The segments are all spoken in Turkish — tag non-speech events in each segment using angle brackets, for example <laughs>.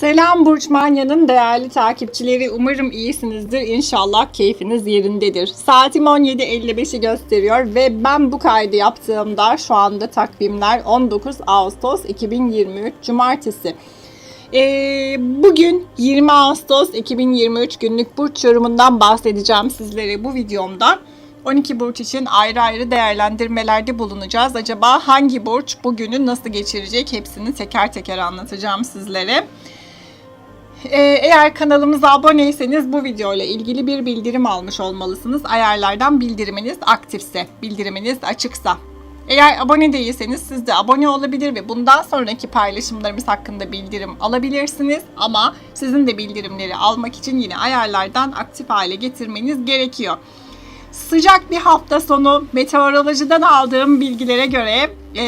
Selam Burç Manya'nın değerli takipçileri. Umarım iyisinizdir. İnşallah keyfiniz yerindedir. Saatim 17.55'i gösteriyor ve ben bu kaydı yaptığımda şu anda takvimler 19 Ağustos 2023 Cumartesi. Ee, bugün 20 Ağustos 2023 günlük burç yorumundan bahsedeceğim sizlere bu videomda. 12 burç için ayrı ayrı değerlendirmelerde bulunacağız. Acaba hangi burç bugünü nasıl geçirecek hepsini teker teker anlatacağım sizlere. Ee, eğer kanalımıza aboneyseniz bu video ile ilgili bir bildirim almış olmalısınız. Ayarlardan bildiriminiz aktifse, bildiriminiz açıksa. Eğer abone değilseniz siz de abone olabilir ve bundan sonraki paylaşımlarımız hakkında bildirim alabilirsiniz. Ama sizin de bildirimleri almak için yine ayarlardan aktif hale getirmeniz gerekiyor. Sıcak bir hafta sonu meteorolojiden aldığım bilgilere göre e,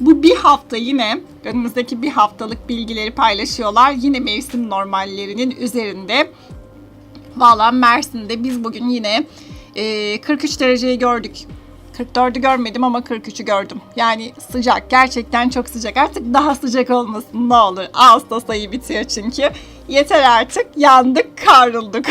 bu bir hafta yine önümüzdeki bir haftalık bilgileri paylaşıyorlar. Yine mevsim normallerinin üzerinde. Valla Mersin'de biz bugün yine e, 43 dereceyi gördük. 44'ü görmedim ama 43'ü gördüm. Yani sıcak. Gerçekten çok sıcak. Artık daha sıcak olmasın ne olur. Ağustos ayı bitiyor çünkü. Yeter artık. Yandık, kavrulduk.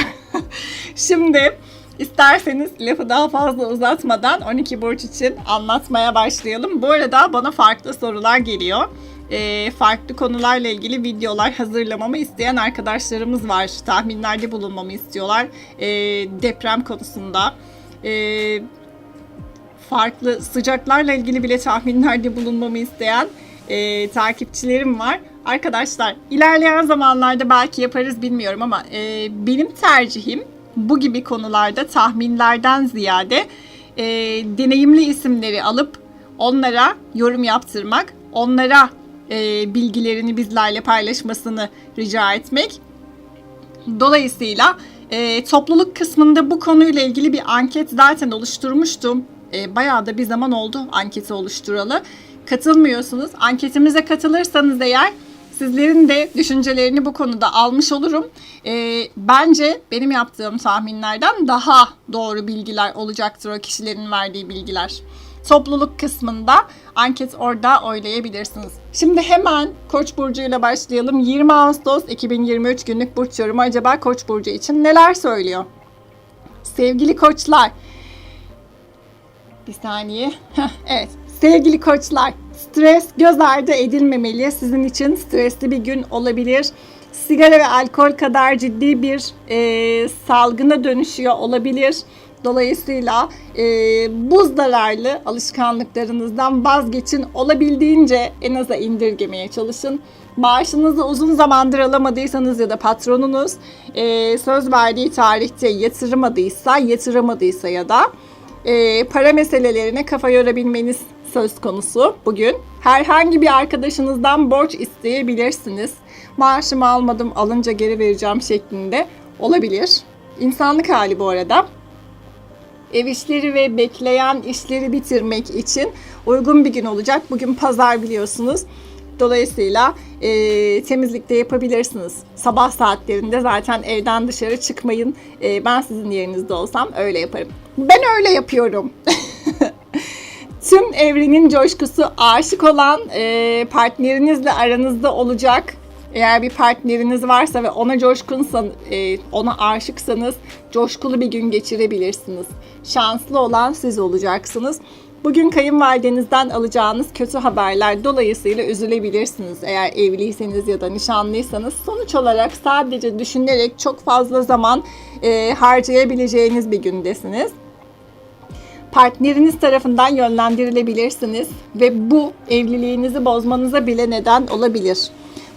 <laughs> Şimdi İsterseniz lafı daha fazla uzatmadan 12 burç için anlatmaya başlayalım. Bu arada bana farklı sorular geliyor. E, farklı konularla ilgili videolar hazırlamamı isteyen arkadaşlarımız var. Tahminlerde bulunmamı istiyorlar. E, deprem konusunda. E, farklı sıcaklarla ilgili bile tahminlerde bulunmamı isteyen e, takipçilerim var. Arkadaşlar ilerleyen zamanlarda belki yaparız bilmiyorum ama e, benim tercihim bu gibi konularda tahminlerden ziyade e, deneyimli isimleri alıp onlara yorum yaptırmak, onlara e, bilgilerini bizlerle paylaşmasını rica etmek. Dolayısıyla e, topluluk kısmında bu konuyla ilgili bir anket zaten oluşturmuştum. E, bayağı da bir zaman oldu anketi oluşturalı. Katılmıyorsunuz. Anketimize katılırsanız eğer sizlerin de düşüncelerini bu konuda almış olurum. E, bence benim yaptığım tahminlerden daha doğru bilgiler olacaktır o kişilerin verdiği bilgiler. Topluluk kısmında anket orada oylayabilirsiniz. Şimdi hemen Koç burcu ile başlayalım. 20 Ağustos 2023 günlük burç yorumu acaba Koç burcu için neler söylüyor? Sevgili koçlar. Bir saniye. <laughs> Evet. Sevgili koçlar, stres göz ardı edilmemeli. Sizin için stresli bir gün olabilir. Sigara ve alkol kadar ciddi bir e, salgına dönüşüyor olabilir. Dolayısıyla e, bu zararlı alışkanlıklarınızdan vazgeçin. Olabildiğince en aza indirgemeye çalışın. Maaşınızı uzun zamandır alamadıysanız ya da patronunuz e, söz verdiği tarihte yatırmadıysa, yatıramadıysa ya da e, para meselelerine kafa yorabilmeniz söz konusu bugün. Herhangi bir arkadaşınızdan borç isteyebilirsiniz. Maaşımı almadım alınca geri vereceğim şeklinde olabilir. İnsanlık hali bu arada. Ev işleri ve bekleyen işleri bitirmek için uygun bir gün olacak. Bugün pazar biliyorsunuz. Dolayısıyla e, temizlikte yapabilirsiniz. Sabah saatlerinde zaten evden dışarı çıkmayın. E, ben sizin yerinizde olsam öyle yaparım. Ben öyle yapıyorum. <laughs> Tüm evrenin coşkusu aşık olan e, partnerinizle aranızda olacak. Eğer bir partneriniz varsa ve ona coşkunsan, e, ona aşıksanız coşkulu bir gün geçirebilirsiniz. Şanslı olan siz olacaksınız. Bugün kayınvalidenizden alacağınız kötü haberler dolayısıyla üzülebilirsiniz. Eğer evliyseniz ya da nişanlıysanız sonuç olarak sadece düşünerek çok fazla zaman e, harcayabileceğiniz bir gündesiniz partneriniz tarafından yönlendirilebilirsiniz ve bu evliliğinizi bozmanıza bile neden olabilir.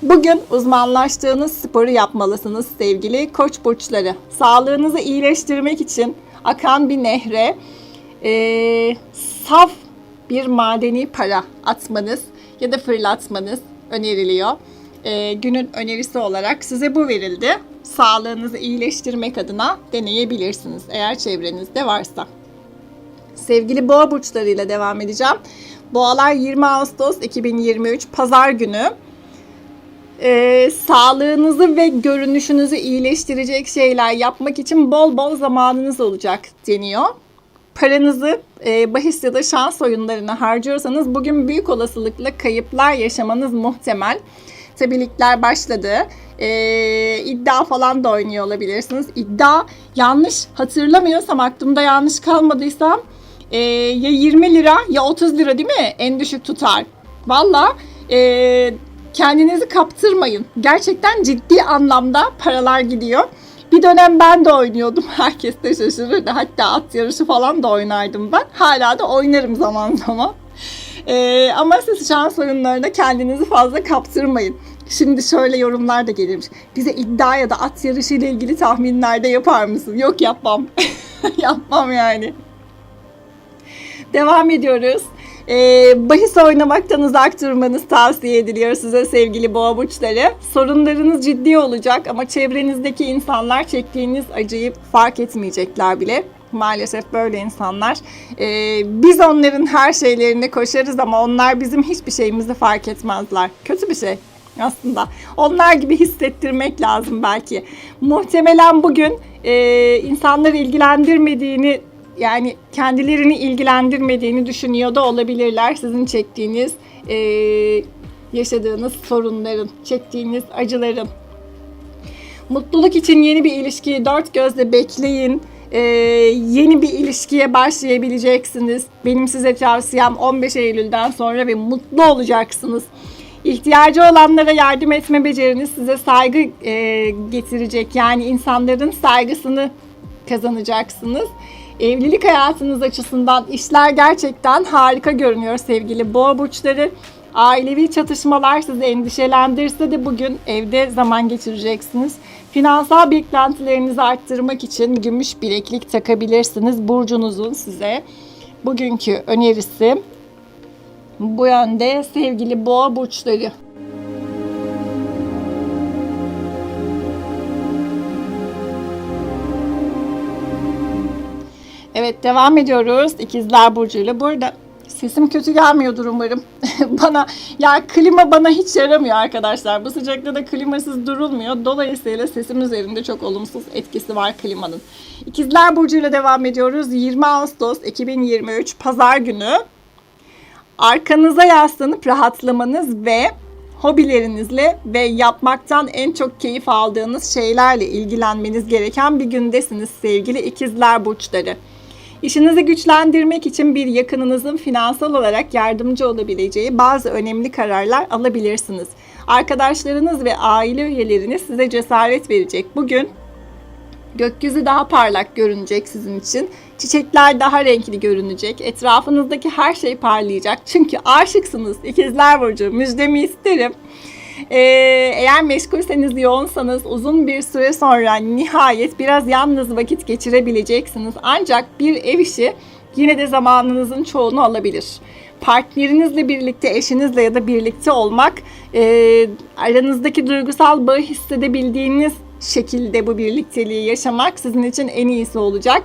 Bugün uzmanlaştığınız sporu yapmalısınız sevgili koç burçları. Sağlığınızı iyileştirmek için akan bir nehre e, saf bir madeni para atmanız ya da fırlatmanız öneriliyor. E, günün önerisi olarak size bu verildi. Sağlığınızı iyileştirmek adına deneyebilirsiniz eğer çevrenizde varsa. Sevgili boğa burçlarıyla devam edeceğim. Boğalar 20 Ağustos 2023 Pazar günü e, sağlığınızı ve görünüşünüzü iyileştirecek şeyler yapmak için bol bol zamanınız olacak deniyor. Paranızı e, bahis ya da şans oyunlarına harcıyorsanız bugün büyük olasılıkla kayıplar yaşamanız muhtemel. Ligler başladı. Ee, iddia falan da oynuyor olabilirsiniz. İddia yanlış hatırlamıyorsam aklımda yanlış kalmadıysam ee, ya 20 lira ya 30 lira değil mi? En düşük tutar. Valla ee, kendinizi kaptırmayın. Gerçekten ciddi anlamda paralar gidiyor. Bir dönem ben de oynuyordum. <laughs> Herkes de şaşırırdı. Hatta at yarışı falan da oynardım ben. Hala da oynarım zaman zaman. Ee, ama siz şans oyunlarına kendinizi fazla kaptırmayın. Şimdi şöyle yorumlar da gelirmiş. Bize iddia ya da at yarışı ile ilgili tahminlerde yapar mısın? Yok yapmam. <laughs> yapmam yani. Devam ediyoruz. Ee, bahis oynamaktan uzak durmanız tavsiye ediliyor size sevgili boğa burçları. Sorunlarınız ciddi olacak ama çevrenizdeki insanlar çektiğiniz acıyı fark etmeyecekler bile. Maalesef böyle insanlar. Ee, biz onların her şeylerine koşarız ama onlar bizim hiçbir şeyimizi fark etmezler. Kötü bir şey aslında. Onlar gibi hissettirmek lazım belki. Muhtemelen bugün e, insanları ilgilendirmediğini yani kendilerini ilgilendirmediğini düşünüyor da olabilirler. Sizin çektiğiniz, e, yaşadığınız sorunların, çektiğiniz acıların. Mutluluk için yeni bir ilişkiyi dört gözle bekleyin. E, yeni bir ilişkiye başlayabileceksiniz. Benim size tavsiyem 15 Eylül'den sonra ve mutlu olacaksınız. İhtiyacı olanlara yardım etme beceriniz size saygı e, getirecek. Yani insanların saygısını kazanacaksınız. Evlilik hayatınız açısından işler gerçekten harika görünüyor sevgili boğa burçları. Ailevi çatışmalar sizi endişelendirse de bugün evde zaman geçireceksiniz. Finansal beklentilerinizi arttırmak için gümüş bileklik takabilirsiniz. Burcunuzun size bugünkü önerisi bu yönde sevgili boğa burçları. Evet devam ediyoruz İkizler Burcu'yla. Bu arada sesim kötü gelmiyordur umarım. <laughs> bana ya klima bana hiç yaramıyor arkadaşlar. Bu sıcakta da klimasız durulmuyor. Dolayısıyla sesim üzerinde çok olumsuz etkisi var klimanın. İkizler Burcu'yla devam ediyoruz. 20 Ağustos 2023 Pazar günü arkanıza yaslanıp rahatlamanız ve hobilerinizle ve yapmaktan en çok keyif aldığınız şeylerle ilgilenmeniz gereken bir gündesiniz sevgili ikizler burçları. İşinizi güçlendirmek için bir yakınınızın finansal olarak yardımcı olabileceği bazı önemli kararlar alabilirsiniz. Arkadaşlarınız ve aile üyeleriniz size cesaret verecek. Bugün Gökyüzü daha parlak görünecek sizin için. Çiçekler daha renkli görünecek. Etrafınızdaki her şey parlayacak. Çünkü aşıksınız. İkizler Burcu. Müjdemi isterim. Ee, eğer meşgulseniz, yoğunsanız uzun bir süre sonra nihayet biraz yalnız vakit geçirebileceksiniz. Ancak bir ev işi yine de zamanınızın çoğunu alabilir. Partnerinizle birlikte, eşinizle ya da birlikte olmak, e, aranızdaki duygusal bağı hissedebildiğiniz şekilde bu birlikteliği yaşamak sizin için en iyisi olacak.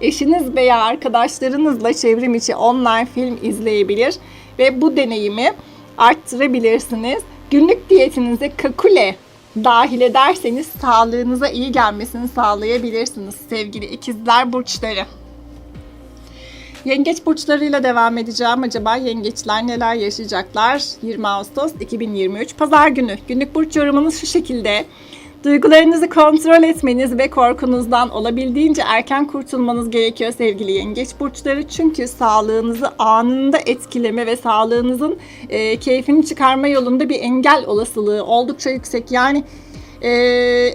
Eşiniz veya arkadaşlarınızla çevrim içi online film izleyebilir ve bu deneyimi arttırabilirsiniz. Günlük diyetinize kakule dahil ederseniz sağlığınıza iyi gelmesini sağlayabilirsiniz sevgili ikizler burçları. Yengeç burçlarıyla devam edeceğim. Acaba yengeçler neler yaşayacaklar? 20 Ağustos 2023 Pazar günü. Günlük burç yorumunuz şu şekilde. Duygularınızı kontrol etmeniz ve korkunuzdan olabildiğince erken kurtulmanız gerekiyor sevgili yengeç burçları. Çünkü sağlığınızı anında etkileme ve sağlığınızın e, keyfini çıkarma yolunda bir engel olasılığı oldukça yüksek. Yani e,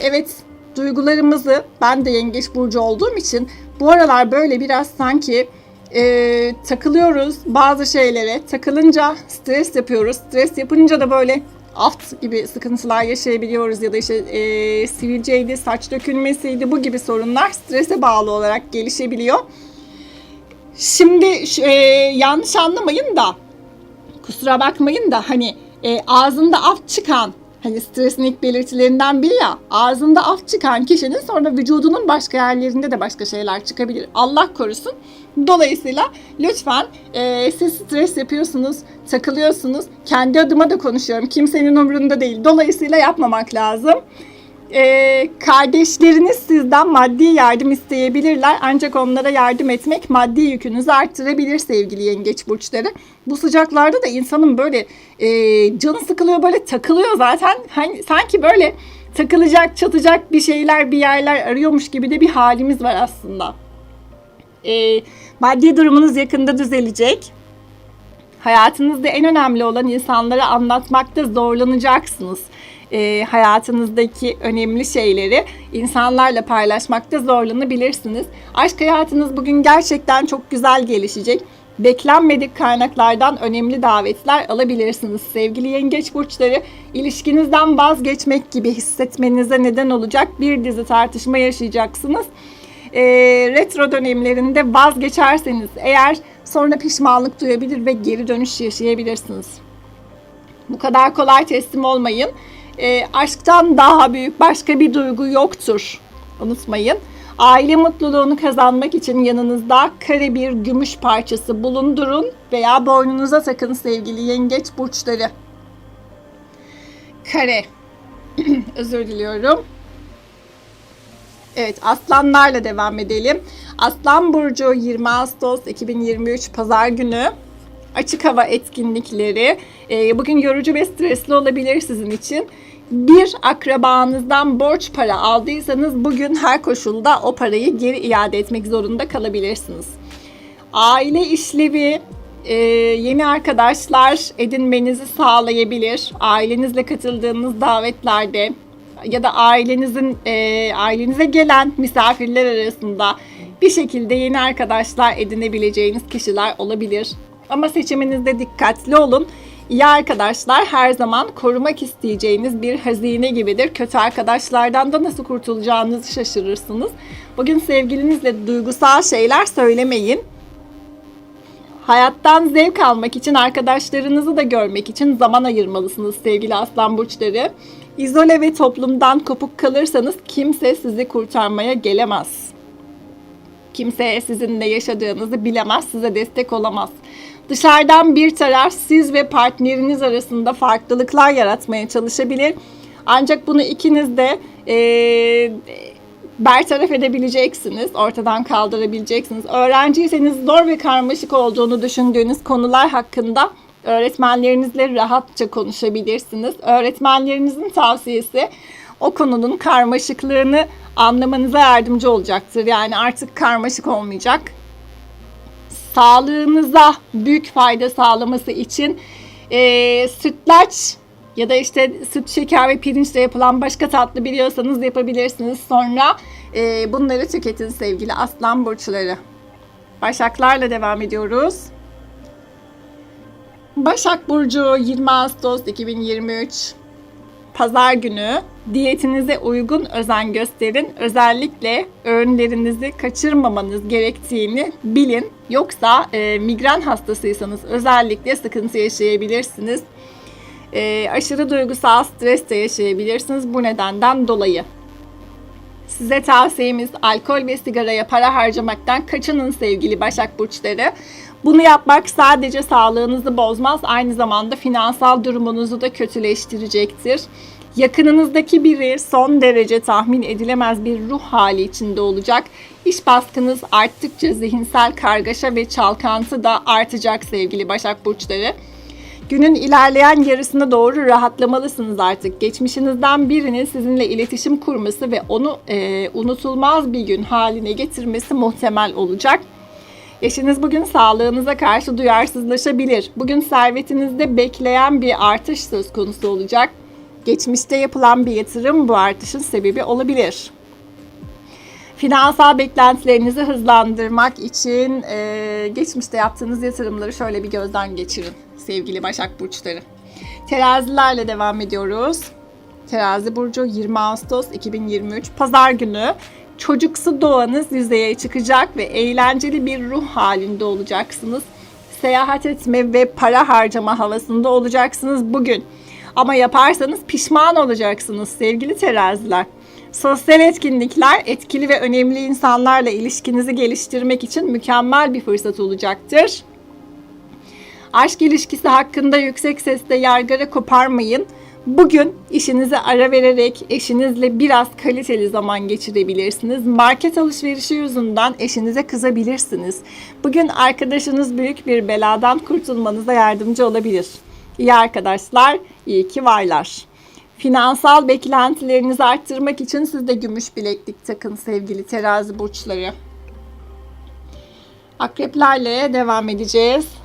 evet duygularımızı ben de yengeç burcu olduğum için bu aralar böyle biraz sanki e, takılıyoruz bazı şeylere. Takılınca stres yapıyoruz. Stres yapınca da böyle aft gibi sıkıntılar yaşayabiliyoruz ya da işte e, sivilceydi, saç dökülmesiydi bu gibi sorunlar strese bağlı olarak gelişebiliyor. Şimdi e, yanlış anlamayın da kusura bakmayın da hani e, ağzında af çıkan hani stresin ilk belirtilerinden biri ya ağzında af çıkan kişinin sonra vücudunun başka yerlerinde de başka şeyler çıkabilir. Allah korusun. Dolayısıyla lütfen e, siz stres yapıyorsunuz, takılıyorsunuz. Kendi adıma da konuşuyorum. Kimsenin umurunda değil. Dolayısıyla yapmamak lazım. Ee, kardeşleriniz sizden maddi yardım isteyebilirler. Ancak onlara yardım etmek maddi yükünüzü arttırabilir sevgili yengeç burçları. Bu sıcaklarda da insanın böyle e, canı sıkılıyor böyle takılıyor zaten. Hani, sanki böyle takılacak çatacak bir şeyler bir yerler arıyormuş gibi de bir halimiz var aslında. Ee, maddi durumunuz yakında düzelecek. Hayatınızda en önemli olan insanlara anlatmakta zorlanacaksınız. E, hayatınızdaki önemli şeyleri insanlarla paylaşmakta zorlanabilirsiniz. Aşk hayatınız bugün gerçekten çok güzel gelişecek. Beklenmedik kaynaklardan önemli davetler alabilirsiniz. Sevgili yengeç burçları, ilişkinizden vazgeçmek gibi hissetmenize neden olacak bir dizi tartışma yaşayacaksınız. E, retro dönemlerinde vazgeçerseniz eğer sonra pişmanlık duyabilir ve geri dönüş yaşayabilirsiniz. Bu kadar kolay teslim olmayın. E, aşktan daha büyük başka bir duygu yoktur. Unutmayın. Aile mutluluğunu kazanmak için yanınızda kare bir gümüş parçası bulundurun veya boynunuza takın sevgili yengeç burçları. Kare. <clears throat> Özür diliyorum. Evet aslanlarla devam edelim. Aslan Burcu 20 Ağustos 2023 Pazar günü açık hava etkinlikleri. E, bugün yorucu ve stresli olabilir sizin için. Bir akrabanızdan borç para aldıysanız bugün her koşulda o parayı geri iade etmek zorunda kalabilirsiniz. Aile işlevi, e, yeni arkadaşlar edinmenizi sağlayabilir. Ailenizle katıldığınız davetlerde ya da ailenizin e, ailenize gelen misafirler arasında bir şekilde yeni arkadaşlar edinebileceğiniz kişiler olabilir. Ama seçiminizde dikkatli olun. İyi arkadaşlar her zaman korumak isteyeceğiniz bir hazine gibidir. Kötü arkadaşlardan da nasıl kurtulacağınızı şaşırırsınız. Bugün sevgilinizle duygusal şeyler söylemeyin. Hayattan zevk almak için, arkadaşlarınızı da görmek için zaman ayırmalısınız sevgili aslan burçları. İzole ve toplumdan kopuk kalırsanız kimse sizi kurtarmaya gelemez. Kimse sizin ne yaşadığınızı bilemez, size destek olamaz. Dışarıdan bir taraf siz ve partneriniz arasında farklılıklar yaratmaya çalışabilir. Ancak bunu ikiniz de e, bertaraf edebileceksiniz, ortadan kaldırabileceksiniz. Öğrenciyseniz zor ve karmaşık olduğunu düşündüğünüz konular hakkında öğretmenlerinizle rahatça konuşabilirsiniz. Öğretmenlerinizin tavsiyesi o konunun karmaşıklığını anlamanıza yardımcı olacaktır. Yani artık karmaşık olmayacak. Sağlığınıza büyük fayda sağlaması için e, sütlaç ya da işte süt, şeker ve pirinçle yapılan başka tatlı biliyorsanız yapabilirsiniz. Sonra e, bunları tüketin sevgili aslan burçları. Başaklarla devam ediyoruz. Başak Burcu 20 Ağustos 2023 Pazar günü diyetinize uygun özen gösterin. Özellikle öğünlerinizi kaçırmamanız gerektiğini bilin. Yoksa e, migren hastasıysanız özellikle sıkıntı yaşayabilirsiniz. E, aşırı duygusal stres de yaşayabilirsiniz bu nedenden dolayı. Size tavsiyemiz alkol ve sigaraya para harcamaktan kaçının sevgili Başak Burçları. Bunu yapmak sadece sağlığınızı bozmaz, aynı zamanda finansal durumunuzu da kötüleştirecektir. Yakınınızdaki biri son derece tahmin edilemez bir ruh hali içinde olacak. İş baskınız arttıkça zihinsel kargaşa ve çalkantı da artacak sevgili Başak Burçları. Günün ilerleyen yarısına doğru rahatlamalısınız artık. Geçmişinizden birinin sizinle iletişim kurması ve onu e, unutulmaz bir gün haline getirmesi muhtemel olacak. Eşiniz bugün sağlığınıza karşı duyarsızlaşabilir. Bugün servetinizde bekleyen bir artış söz konusu olacak. Geçmişte yapılan bir yatırım bu artışın sebebi olabilir. Finansal beklentilerinizi hızlandırmak için e, geçmişte yaptığınız yatırımları şöyle bir gözden geçirin sevgili Başak Burçları. Terazilerle devam ediyoruz. Terazi Burcu 20 Ağustos 2023 Pazar günü çocuksu doğanız yüzeye çıkacak ve eğlenceli bir ruh halinde olacaksınız. Seyahat etme ve para harcama havasında olacaksınız bugün. Ama yaparsanız pişman olacaksınız sevgili teraziler. Sosyal etkinlikler etkili ve önemli insanlarla ilişkinizi geliştirmek için mükemmel bir fırsat olacaktır. Aşk ilişkisi hakkında yüksek sesle yargara koparmayın. Bugün işinize ara vererek eşinizle biraz kaliteli zaman geçirebilirsiniz. Market alışverişi yüzünden eşinize kızabilirsiniz. Bugün arkadaşınız büyük bir beladan kurtulmanıza yardımcı olabilir. İyi arkadaşlar, iyi ki varlar. Finansal beklentilerinizi arttırmak için siz de gümüş bileklik takın sevgili terazi burçları. Akreplerle devam edeceğiz.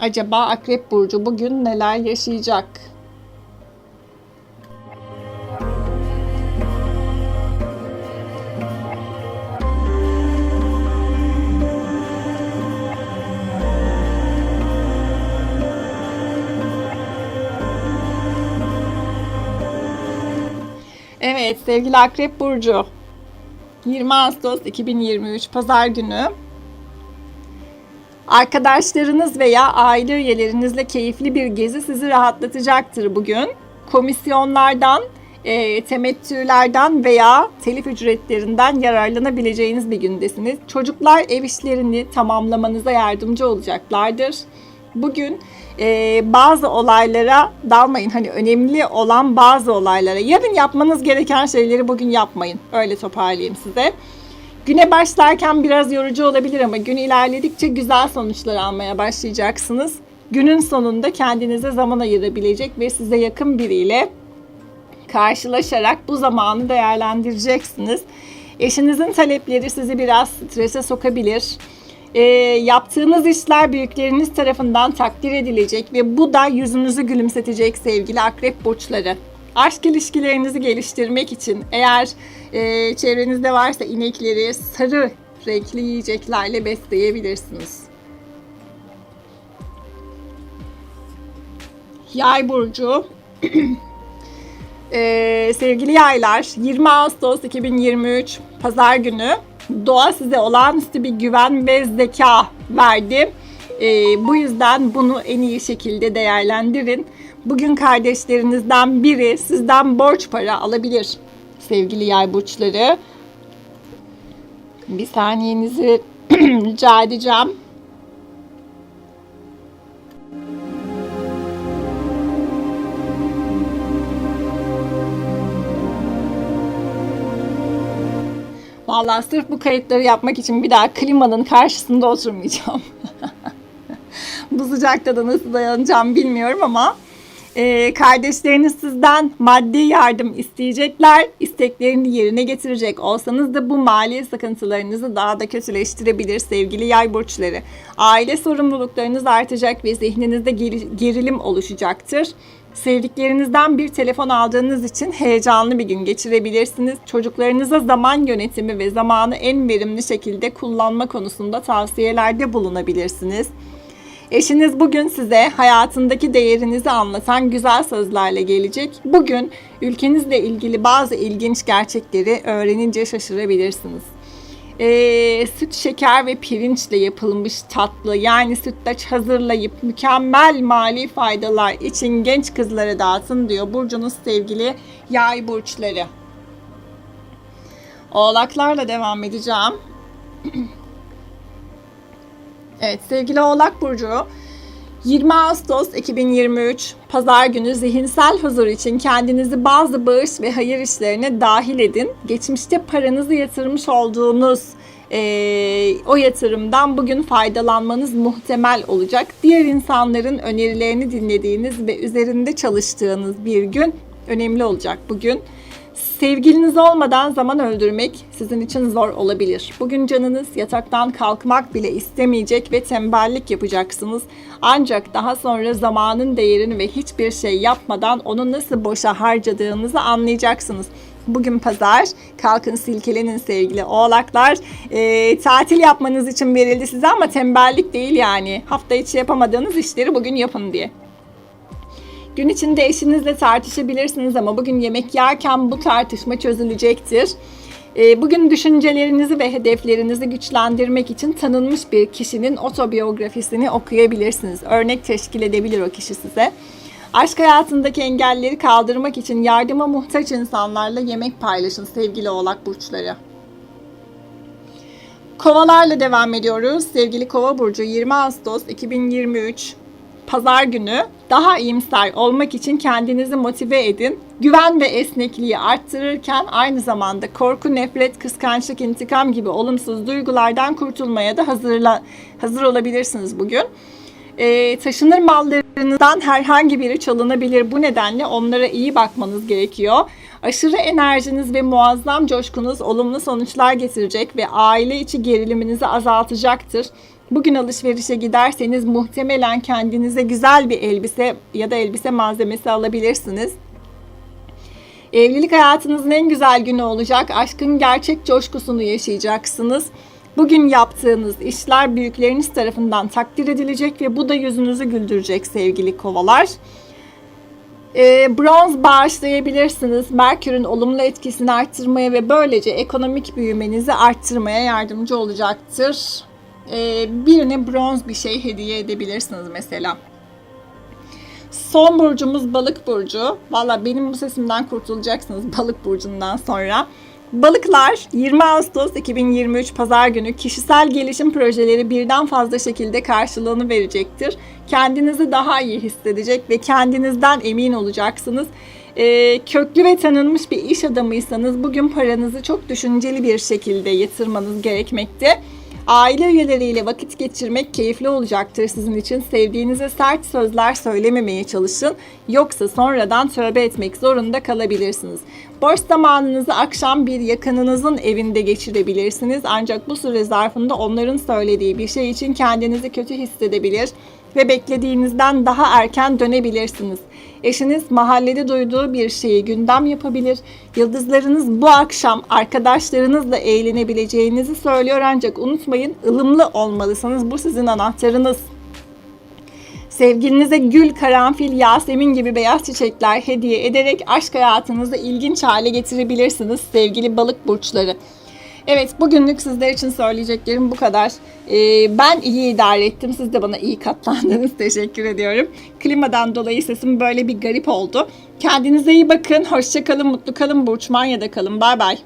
Acaba Akrep Burcu bugün neler yaşayacak? Evet sevgili Akrep Burcu 20 Ağustos 2023 Pazar günü Arkadaşlarınız veya aile üyelerinizle keyifli bir gezi sizi rahatlatacaktır bugün. Komisyonlardan, e, temettülerden veya telif ücretlerinden yararlanabileceğiniz bir gündesiniz. Çocuklar ev işlerini tamamlamanıza yardımcı olacaklardır. Bugün e, bazı olaylara dalmayın. Hani önemli olan bazı olaylara. Yarın yapmanız gereken şeyleri bugün yapmayın. Öyle toparlayayım size. Güne başlarken biraz yorucu olabilir ama gün ilerledikçe güzel sonuçlar almaya başlayacaksınız. Günün sonunda kendinize zaman ayırabilecek ve size yakın biriyle karşılaşarak bu zamanı değerlendireceksiniz. Eşinizin talepleri sizi biraz strese sokabilir. E, yaptığınız işler büyükleriniz tarafından takdir edilecek ve bu da yüzünüzü gülümsetecek sevgili akrep burçları. Aşk ilişkilerinizi geliştirmek için eğer e, çevrenizde varsa inekleri sarı renkli yiyeceklerle besleyebilirsiniz. Yay burcu ee, <clears throat> sevgili yaylar 20 Ağustos 2023 Pazar günü doğa size olağanüstü bir güven ve zeka verdi. Ee, bu yüzden bunu en iyi şekilde değerlendirin. Bugün kardeşlerinizden biri sizden borç para alabilir sevgili yay burçları. Bir saniyenizi <clears throat> rica edeceğim. Vallahi sırf bu kayıtları yapmak için bir daha klimanın karşısında oturmayacağım. <laughs> bu sıcakta da nasıl dayanacağım bilmiyorum ama e, kardeşleriniz sizden maddi yardım isteyecekler. isteklerini yerine getirecek olsanız da bu mali sıkıntılarınızı daha da kötüleştirebilir sevgili yay burçları. Aile sorumluluklarınız artacak ve zihninizde gerilim oluşacaktır. Sevdiklerinizden bir telefon aldığınız için heyecanlı bir gün geçirebilirsiniz. Çocuklarınıza zaman yönetimi ve zamanı en verimli şekilde kullanma konusunda tavsiyelerde bulunabilirsiniz. Eşiniz bugün size hayatındaki değerinizi anlatan güzel sözlerle gelecek. Bugün ülkenizle ilgili bazı ilginç gerçekleri öğrenince şaşırabilirsiniz. Ee, süt, şeker ve pirinçle yapılmış tatlı yani sütlaç hazırlayıp mükemmel mali faydalar için genç kızlara dağıtın diyor Burcunuz sevgili yay burçları. Oğlaklarla devam edeceğim. <clears throat> Evet sevgili Oğlak Burcu 20 Ağustos 2023 Pazar günü zihinsel huzur için kendinizi bazı bağış ve hayır işlerine dahil edin. Geçmişte paranızı yatırmış olduğunuz e, o yatırımdan bugün faydalanmanız muhtemel olacak. Diğer insanların önerilerini dinlediğiniz ve üzerinde çalıştığınız bir gün önemli olacak bugün. Sevgiliniz olmadan zaman öldürmek sizin için zor olabilir. Bugün canınız yataktan kalkmak bile istemeyecek ve tembellik yapacaksınız. Ancak daha sonra zamanın değerini ve hiçbir şey yapmadan onu nasıl boşa harcadığınızı anlayacaksınız. Bugün pazar. Kalkın silkelenin sevgili oğlaklar. E, tatil yapmanız için verildi size ama tembellik değil yani. Hafta içi yapamadığınız işleri bugün yapın diye. Gün içinde eşinizle tartışabilirsiniz ama bugün yemek yerken bu tartışma çözülecektir. Ee, bugün düşüncelerinizi ve hedeflerinizi güçlendirmek için tanınmış bir kişinin otobiyografisini okuyabilirsiniz. Örnek teşkil edebilir o kişi size. Aşk hayatındaki engelleri kaldırmak için yardıma muhtaç insanlarla yemek paylaşın sevgili oğlak burçları. Kovalarla devam ediyoruz. Sevgili Kova burcu 20 Ağustos 2023 pazar günü daha iyimser olmak için kendinizi motive edin. Güven ve esnekliği arttırırken aynı zamanda korku, nefret, kıskançlık, intikam gibi olumsuz duygulardan kurtulmaya da hazırla, hazır olabilirsiniz bugün. Ee, taşınır mallarınızdan herhangi biri çalınabilir. Bu nedenle onlara iyi bakmanız gerekiyor. Aşırı enerjiniz ve muazzam coşkunuz olumlu sonuçlar getirecek ve aile içi geriliminizi azaltacaktır. Bugün alışverişe giderseniz muhtemelen kendinize güzel bir elbise ya da elbise malzemesi alabilirsiniz. Evlilik hayatınızın en güzel günü olacak. Aşkın gerçek coşkusunu yaşayacaksınız. Bugün yaptığınız işler büyükleriniz tarafından takdir edilecek ve bu da yüzünüzü güldürecek sevgili kovalar. E, bronz bağışlayabilirsiniz. Merkür'ün olumlu etkisini arttırmaya ve böylece ekonomik büyümenizi arttırmaya yardımcı olacaktır. E, birine bronz bir şey hediye edebilirsiniz mesela. Son burcumuz balık burcu. Valla benim bu sesimden kurtulacaksınız <laughs> balık burcundan sonra. Balıklar 20 Ağustos 2023 Pazar günü kişisel gelişim projeleri birden fazla şekilde karşılığını verecektir. Kendinizi daha iyi hissedecek ve kendinizden emin olacaksınız. Ee, köklü ve tanınmış bir iş adamıysanız bugün paranızı çok düşünceli bir şekilde yatırmanız gerekmekte. Aile üyeleriyle vakit geçirmek keyifli olacaktır sizin için. Sevdiğinize sert sözler söylememeye çalışın. Yoksa sonradan tövbe etmek zorunda kalabilirsiniz. Boş zamanınızı akşam bir yakınınızın evinde geçirebilirsiniz. Ancak bu süre zarfında onların söylediği bir şey için kendinizi kötü hissedebilir ve beklediğinizden daha erken dönebilirsiniz. Eşiniz mahallede duyduğu bir şeyi gündem yapabilir. Yıldızlarınız bu akşam arkadaşlarınızla eğlenebileceğinizi söylüyor ancak unutmayın ılımlı olmalısınız. Bu sizin anahtarınız. Sevgilinize gül, karanfil, yasemin gibi beyaz çiçekler hediye ederek aşk hayatınızı ilginç hale getirebilirsiniz sevgili balık burçları. Evet bugünlük sizler için söyleyeceklerim bu kadar. Ee, ben iyi idare ettim. Siz de bana iyi katlandınız. <laughs> Teşekkür ediyorum. Klimadan dolayı sesim böyle bir garip oldu. Kendinize iyi bakın. Hoşça kalın, mutlu kalın. Burçmanya'da kalın. Bay bay.